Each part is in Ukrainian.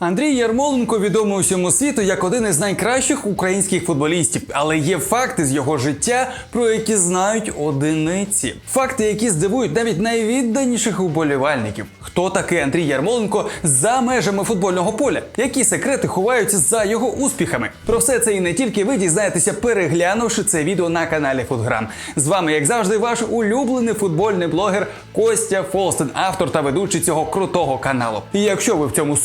Андрій Ярмоленко відомий усьому світу як один із найкращих українських футболістів, але є факти з його життя, про які знають одиниці. Факти, які здивують навіть найвідданіших уболівальників. Хто такий Андрій Ярмоленко за межами футбольного поля? Які секрети ховаються за його успіхами? Про все це і не тільки ви дізнаєтеся, переглянувши це відео на каналі Футграм. З вами, як завжди, ваш улюблений футбольний блогер Костя Фолстен, автор та ведучий цього крутого каналу. І якщо ви в цьому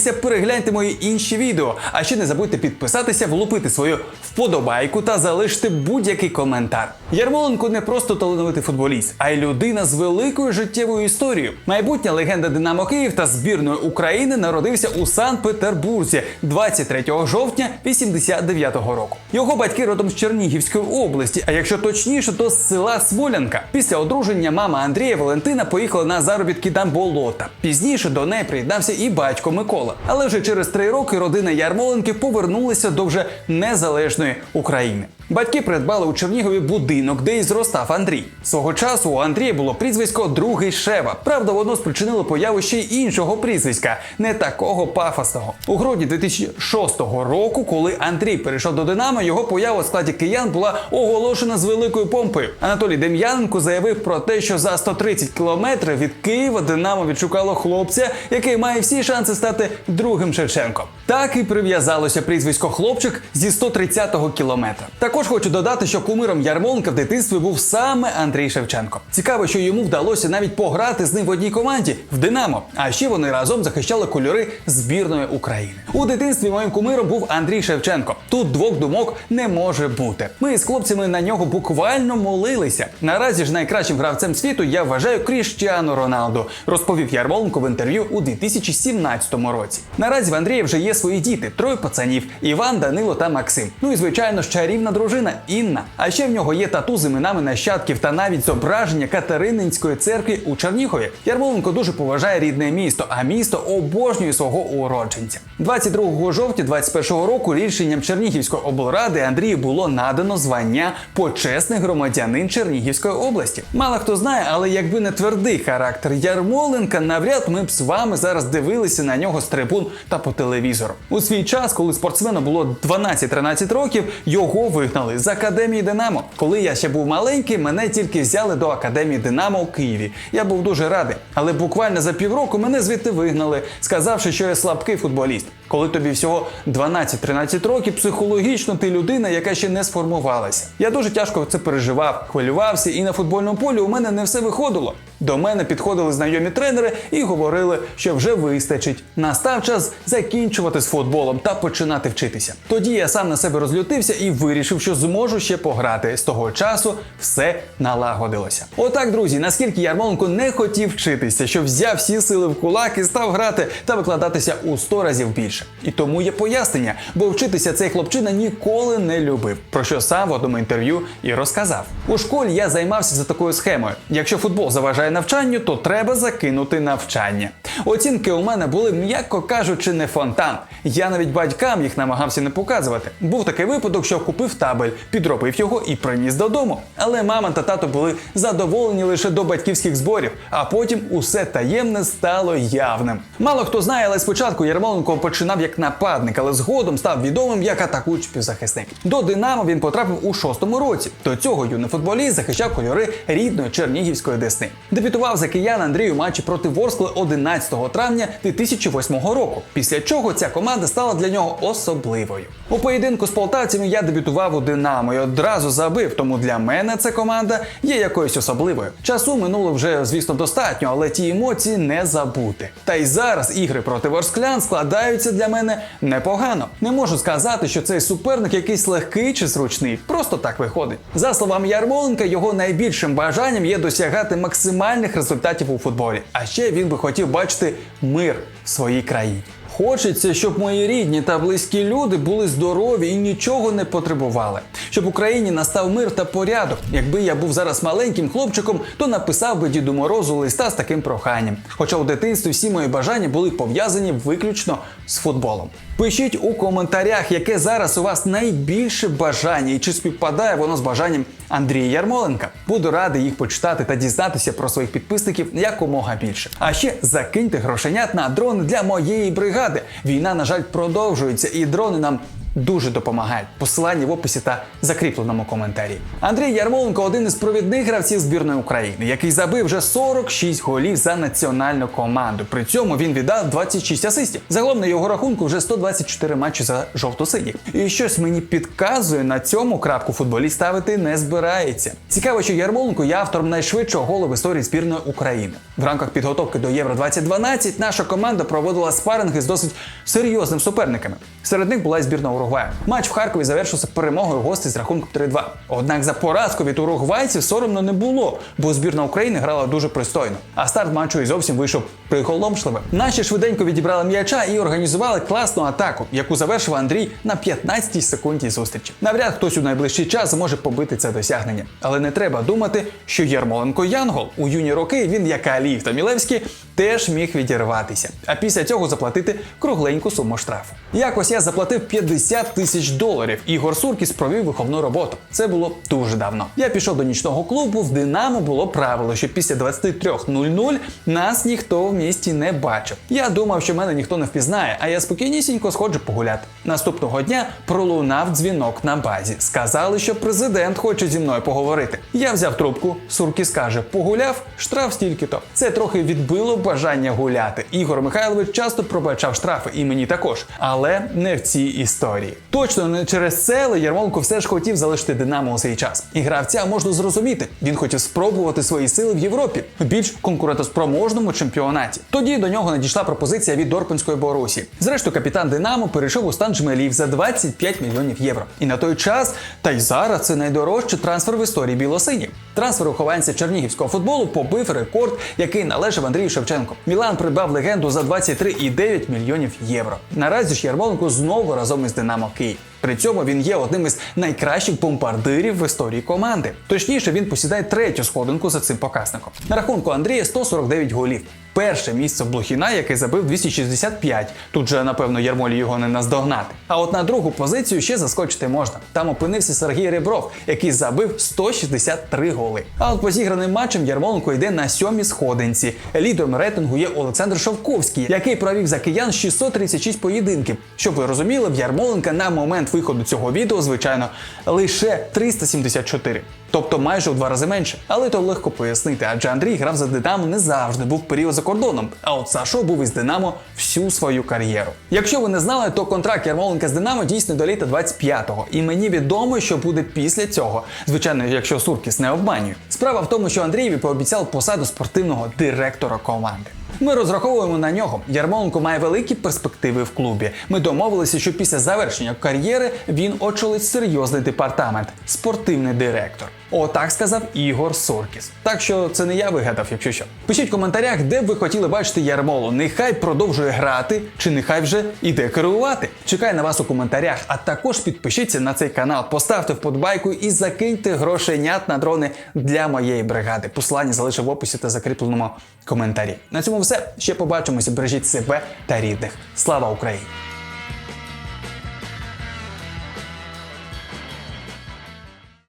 сумніваєтеся, перегляньте мої інші відео. А ще не забудьте підписатися, влупити свою вподобайку та залишити будь-який коментар. Ярмоленко не просто талановитий футболіст, а й людина з великою життєвою історією. Майбутня легенда Динамо Київ та збірної України народився у Санкт-Петербурзі 23 жовтня 89-го року. Його батьки родом з Чернігівської області, а якщо точніше, то з села Смолянка. Після одруження мама Андрія Валентина поїхала на заробітки на болота. Пізніше до неї приєднався і батько Микола. Але вже через три роки родина Ярмоленки повернулася до вже незалежної України. Батьки придбали у Чернігові будинок, де і зростав Андрій. Свого часу у Андрія було прізвисько Другий Шева. Правда, воно спричинило появу ще й іншого прізвиська, не такого пафосного. У грудні 2006 року, коли Андрій перейшов до Динамо, його поява у складі киян була оголошена з великою помпою. Анатолій Дем'яненко заявив про те, що за 130 кілометрів від Києва Динамо відшукало хлопця, який має всі шанси стати другим Шевченком. Так і прив'язалося прізвисько хлопчик зі 130-го кілометра. Також хочу додати, що кумиром Ярмоленка в дитинстві був саме Андрій Шевченко. Цікаво, що йому вдалося навіть пограти з ним в одній команді в Динамо. А ще вони разом захищали кольори збірної України. У дитинстві моїм кумиром був Андрій Шевченко. Тут двох думок не може бути. Ми з хлопцями на нього буквально молилися. Наразі ж найкращим гравцем світу я вважаю Кріштіану Роналду, розповів Ярмоленко в інтерв'ю у 2017 році. Наразі в Андрія вже є свої діти, троє пацанів: Іван, Данило та Максим. Ну і звичайно, ж чарівна дружина Інна. А ще в нього є тату з іменами нащадків та навіть зображення Катерининської церкви у Чернігові. Ярмоленко дуже поважає рідне місто, а місто обожнює свого уродженця. 22 жовтня 21 року рішенням Чернігівської облради Андрію було надано звання почесний громадянин Чернігівської області. Мало хто знає, але якби не твердий характер Ярмоленка, навряд ми б з вами зараз дивилися на нього з трибун та по телевізору. У свій час, коли спортсмену було 12-13 років, його вигнали з академії Динамо. Коли я ще був маленький, мене тільки взяли до академії Динамо у Києві. Я був дуже радий, але буквально за півроку мене звідти вигнали, сказавши, що я слабкий футболіст. Коли тобі всього 12-13 років, психологічно ти людина, яка ще не сформувалася. Я дуже тяжко це переживав, хвилювався, і на футбольному полі у мене не все виходило. До мене підходили знайомі тренери і говорили, що вже вистачить. Настав час закінчувати з футболом та починати вчитися. Тоді я сам на себе розлютився і вирішив, що зможу ще пограти. З того часу все налагодилося. Отак, друзі, наскільки Ярмоленко не хотів вчитися, що взяв всі сили в кулак і став грати та викладатися у 100 разів більше. І тому є пояснення, бо вчитися цей хлопчина ніколи не любив, про що сам в одному інтерв'ю і розказав. У школі я займався за такою схемою: якщо футбол заважає навчанню, то треба закинути навчання. Оцінки у мене були, м'яко кажучи, не фонтан. Я навіть батькам їх намагався не показувати. Був такий випадок, що купив табель, підробив його і приніс додому. Але мама та тато були задоволені лише до батьківських зборів, а потім усе таємне стало явним. Мало хто знає, але спочатку Ярмоленко починав як нападник, але згодом став відомим як атакуючий півзахисник. До Динамо він потрапив у шостому році. До цього юний футболіст захищав кольори рідної Чернігівської Десни. Дебютував за киян Андрій у матчі проти Ворскли 11 травня 2008 року. Після чого ця команда стала для нього особливою. У поєдинку з полтавцями я дебютував у Динамо і одразу забив. Тому для мене ця команда є якоюсь особливою. Часу минуло вже, звісно, достатньо, але ті емоції не забути. Та й зараз ігри проти Ворсклян складаються для мене непогано. Не можу сказати, що цей суперник якийсь легкий чи зручний. Просто так виходить. За словами Ярмоленка, його найбільшим бажанням є досягати максимальних результатів у футболі. А ще він би хотів бачити мир в своїй країні. Хочеться, щоб мої рідні та близькі люди були здорові і нічого не потребували. Щоб Україні настав мир та порядок. Якби я був зараз маленьким хлопчиком, то написав би Діду Морозу листа з таким проханням. Хоча в дитинстві всі мої бажання були пов'язані виключно з футболом. Пишіть у коментарях, яке зараз у вас найбільше бажання і чи співпадає воно з бажанням Андрія Ярмоленка. Буду радий їх почитати та дізнатися про своїх підписників якомога більше. А ще закиньте грошенят на дрони для моєї бригади. Війна, на жаль, продовжується, і дрони нам дуже допомагають. Посилання в описі та закріпленому коментарі. Андрій Ярмоленко один із провідних гравців збірної України, який забив вже 46 голів за національну команду. При цьому він віддав 26 асистів. Загалом на його рахунку вже 124 матчі за жовто-синіх. І щось мені підказує, на цьому крапку футболіст ставити не збирається. Цікаво, що Ярмоленко є автором найшвидшого голу в історії збірної України. В рамках підготовки до Євро 2012 наша команда проводила спаринги з досить серйозними суперниками. Серед них була збірна Уругваю. Матч в Харкові завершився перемогою гостей з рахунком 3-2. Однак за поразку від уругвайців соромно не було, бо збірна України грала дуже пристойно. А старт матчу і зовсім вийшов приголомшливим. Наші швиденько відібрали м'яча і організували класну атаку, яку завершив Андрій на 15-й секунді зустрічі. Навряд хтось у найближчий час зможе побити це досягнення. Але не треба думати, що Єрмоленко Янгол у юні роки він, як Аліїв та Мілевський, теж міг відірватися, а після цього заплатити кругленьку суму штрафу. Якось я заплатив 50 тисяч доларів. Ігор Суркіс провів виховну роботу. Це було дуже давно. Я пішов до нічного клубу. В Динамо було правило, що після 23.00 нас ніхто в місті не бачив. Я думав, що мене ніхто не впізнає, а я спокійнісінько сходжу погуляти. Наступного дня пролунав дзвінок на базі. Сказали, що президент хоче зі мною поговорити. Я взяв трубку. Суркіс каже: погуляв, штраф стільки-то. Це трохи відбило бажання гуляти. Ігор Михайлович часто пробачав штрафи, і мені також, але не в цій історії. Точно не через це, Ярмоленко все ж хотів залишити Динамо у свій час. І гравця можна зрозуміти. Він хотів спробувати свої сили в Європі в більш конкурентоспроможному чемпіонаті. Тоді до нього надійшла пропозиція від Дорпинської Борусі. Зрештою, капітан Динамо перейшов у стан Жмелів за 25 мільйонів євро. І на той час, та й зараз це найдорожчий трансфер в історії білосинів. Трансфер ухованця чернігівського футболу побив рекорд, який належав Андрію Шевченко. Мілан придбав легенду за 23,9 мільйонів євро. Наразі ж Ярмоленко знову разом із Динамо Київ. При цьому він є одним із найкращих бомбардирів в історії команди. Точніше, він посідає третю сходинку за цим показником. На рахунку Андрія 149 голів. Перше місце Блохіна, який забив 265. Тут же, напевно, Ярмолі його не наздогнати. А от на другу позицію ще заскочити можна. Там опинився Сергій Ребров, який забив 163 голи. А от по зіграним матчам Ярмоленко йде на сьомій сходинці. Лідером рейтингу є Олександр Шовковський, який провів за киян 636 поєдинків. Щоб ви розуміли, в Ярмоленка на момент виходу цього відео, звичайно, лише 374. Тобто майже у два рази менше. Але то легко пояснити, адже Андрій грав за Динамо не завжди, був період за кордоном. А от Сашо був із Динамо всю свою кар'єру. Якщо ви не знали, то контракт Ярмоленка з Динамо дійсно до літа 25-го. І мені відомо, що буде після цього. Звичайно, якщо Суркіс не обманює. Справа в тому, що Андрієві пообіцяв посаду спортивного директора команди. Ми розраховуємо на нього. Ярмоленко має великі перспективи в клубі. Ми домовилися, що після завершення кар'єри він очолить серйозний департамент спортивний директор. Отак сказав Ігор Соркіс. Так що це не я вигадав, якщо що. Пишіть в коментарях, де б ви хотіли бачити Ярмолу. Нехай продовжує грати, чи нехай вже іде керувати. Чекаю на вас у коментарях. А також підпишіться на цей канал, поставте вподобайку і закиньте грошенят на дрони для моєї бригади. Посилання залишив в описі та закріпленому коментарі. На цьому все. Ще побачимося. Бережіть себе та рідних. Слава Україні!